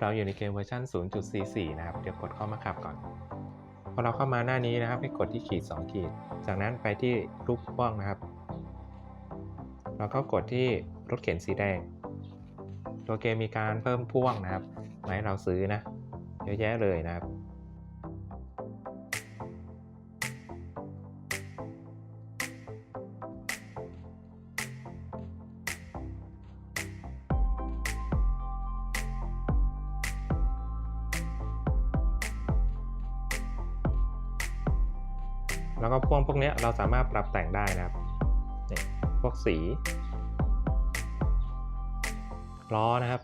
เราอยู่ในเกมเวอร์ชัน0.44 นะครับ เดี๋ยวกดเข้ามาขับก่อน พอเราเข้ามาหน้านี้นะครับ ให้กดที่ขีด 2 ขีด จากนั้นไปที่รูปพ่วงนะครับ แล้วก็กดที่รถเข็นสีแดง ตัวเกมมีการเพิ่มพ่วงนะครับมาให้เราซื้อนะ เยอะแยะเลยนะครับ แล้วก็พ่วงพวกนี้เราสามารถปรับแต่งได้นะครับนี่พวกสีล้อนะครับ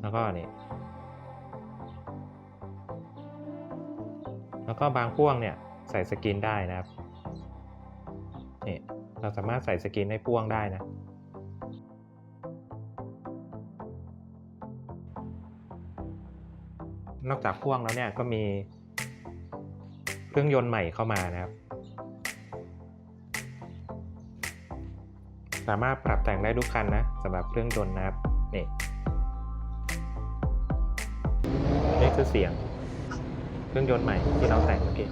แล้วก็นี่แล้วก็บางพ่วงเนี่ยใส่สกินได้นะครับนี่เราสามารถใส่สกินให้พ่วงได้นะนอกจากพ่วงแล้วเนี่ยก็มี เครื่องยนต์ใหม่เข้ามานะครับ สามารถปรับแต่งได้ทุกคันนะสำหรับเครื่องยนต์นะครับนี่นี่คือเสียง เครื่องยนต์ใหม่ที่เราแต่งเมื่อกี้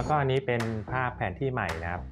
แล้วก็อันนี้เป็นภาพแผนที่ใหม่นะครับ